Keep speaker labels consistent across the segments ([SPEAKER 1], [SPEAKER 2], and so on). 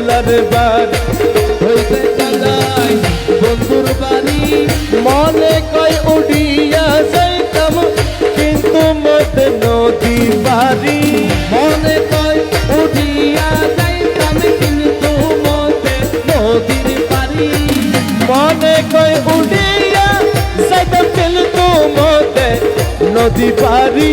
[SPEAKER 1] মৌলার বার।
[SPEAKER 2] হইতে চালাই বন্ধুর বাড়ি।
[SPEAKER 1] মনে কয় উড়িয়া যাইতাম, কিন্তু মতে নদী বাড়ি।
[SPEAKER 2] মনে কয় উড়িয়া যাইতাম, কিন্তু মতে নদীর বাড়ি।
[SPEAKER 1] মনে কয় উড়িয়া নদী পারি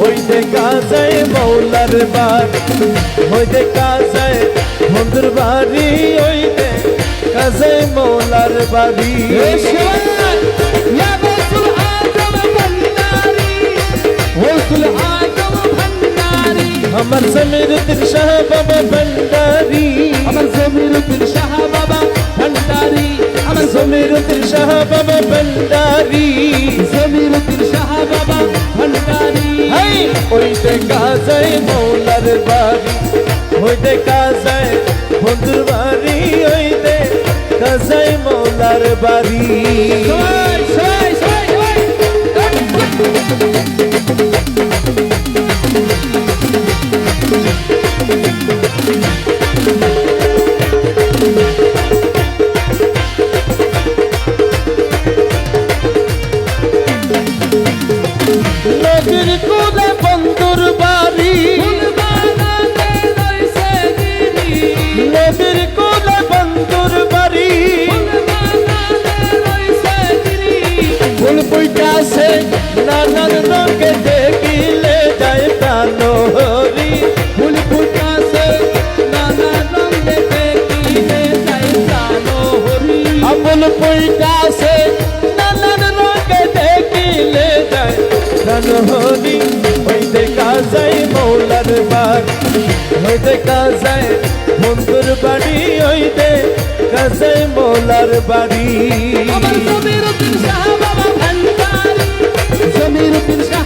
[SPEAKER 1] হইতে কাজায় মৌলার বাড়ি। হইতে কাজায় বন্ধুর বাড়ি হইতে কাজায় মৌলার বাড়ি। আমার সমীর দিন শাহ বাবা ভণ্ডারি
[SPEAKER 2] আমার জমির উদ্দিন শাহ বাবা ভন্ডারি। আমার
[SPEAKER 1] সমীর দিন শাহ বাবা ভণ্ডারি হাই ওইতে কাজায় মৌলার বাড়ি। হইতে কাজায় বন্ধুর বাড়ি হইতে কাজায় মৌলার বাড়ি। ফুল ফুইটাছে নানান রঙে দেখিলে যায় প্রাণ হরি।
[SPEAKER 2] ফুল ফুটাছে নানা রঙে দেখিলে যাই প্রাণ হরি।
[SPEAKER 1] আমল ফুইটাছে নানান রঙে দেখিলে যায় প্রাণ হরি। হইতে কাজাই মৌলার বাড়ি হইতে কাজাই বন্ধুর বাড়ি হইতে কাজাই মৌলার বাড়ি।
[SPEAKER 2] আমার জমির উদ্দিন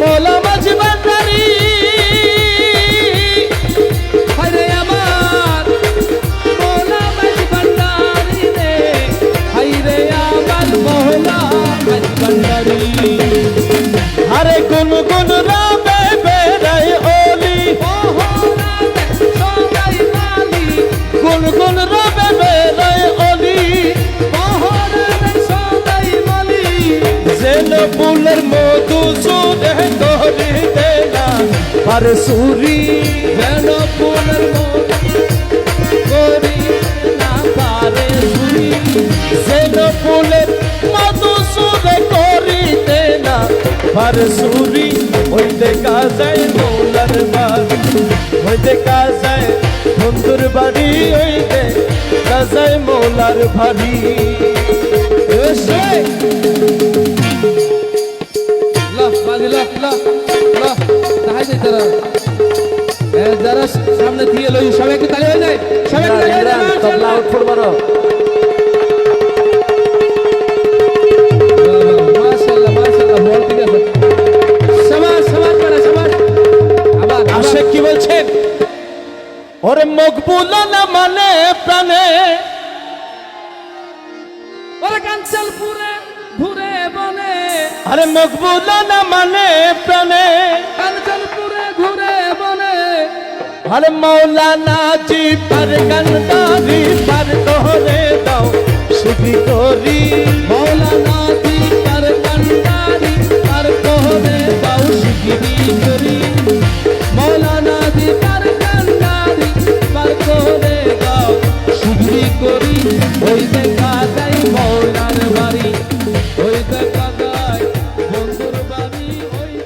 [SPEAKER 1] মোলা মাঝ বান্দারি।
[SPEAKER 2] হায়রে আমার মোলা মাঝ ভন্ডারি রে। হায়রে আমার মোলা মাঝ ভন্ডারি
[SPEAKER 1] আরে গুন গুন রাবে বেড়াই ওলি গুন গুন রাবে বেড়াই ওলি যেন ফুলের দেনা আর সুরি যেন ফুলের মধু সুরে। করি দেনা আর সুরি। ওই দেখা যায় মৌলার বাড়ি। ওই দেখা যায় বন্ধুর বাড়ি। ওই দেখা যায় মৌলার ভারী
[SPEAKER 2] যারা সামনে দিয়ে লই সবাই একটু তালি হয়ে যায়। সবাই তালি হয়ে যায়,
[SPEAKER 1] তবলা
[SPEAKER 2] আবার।
[SPEAKER 1] আসে কি বলছেন ওরে মকবুল না মানে প্রাণে।
[SPEAKER 2] ওরে কাঞ্চল পুরে ঘুরে বনে।
[SPEAKER 1] আরে মকবুল না মানে প্রাণে।
[SPEAKER 2] কাঞ্চল পুরে
[SPEAKER 1] আরে মৌলানা জি পার গন্ডারি পার তোরে দাও সুখী করি
[SPEAKER 2] মৌলানা দি পার কান্ডারি পার কোহরে দাও শিগিরি করি মৌলানা দি পার কান্ডারি পার কোহরে দাও শিগিরি করি ওই দেখ